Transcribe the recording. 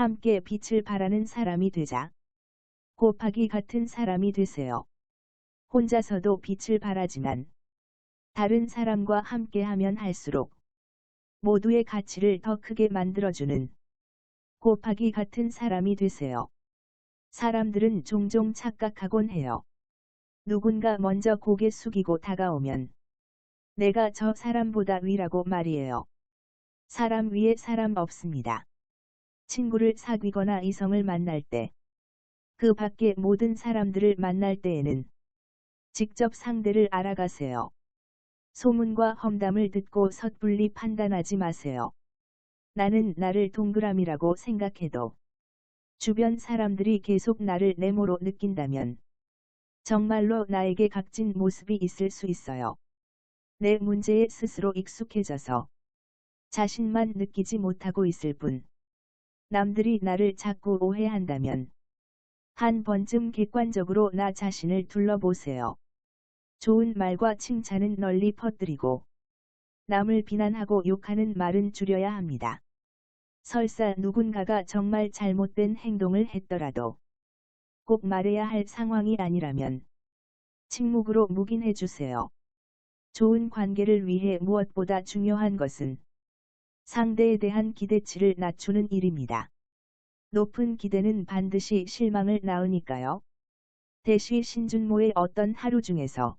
함께 빛을 발하는 사람이 되자. 곱하기 같은 사람이 되세요. 혼자서도 빛을 발하지만 다른 사람과 함께하면 할수록 모두의 가치를 더 크게 만들어주는 곱하기 같은 사람이 되세요. 사람들은 종종 착각하곤 해요. 누군가 먼저 고개 숙이고 다가오면 내가 저 사람보다 위라고 말이에요. 사람 위에 사람 없습니다. 친구를 사귀거나 이성을 만날 때, 그 밖의 모든 사람들을 만날 때에는 직접 상대를 알아가세요. 소문과 험담을 듣고 섣불리 판단하지 마세요. 나는 나를 동그라미라고 생각해도 주변 사람들이 계속 나를 네모로 느낀다면 정말로 나에게 각진 모습이 있을 수 있어요. 내 문제에 스스로 익숙해져서 자신만 느끼지 못하고 있을 뿐 남들이 나를 자꾸 오해한다면 한 번쯤 객관적으로 나 자신을 둘러보세요. 좋은 말과 칭찬은 널리 퍼뜨리고 남을 비난하고 욕하는 말은 줄여야 합니다. 설사 누군가가 정말 잘못된 행동을 했더라도 꼭 말해야 할 상황이 아니라면 침묵으로 묵인해 주세요. 좋은 관계를 위해 무엇보다 중요한 것은 상대에 대한 기대치를 낮추는 일입니다. 높은 기대는 반드시 실망을 낳으니까요. 대시 신준모의 어떤 하루 중에서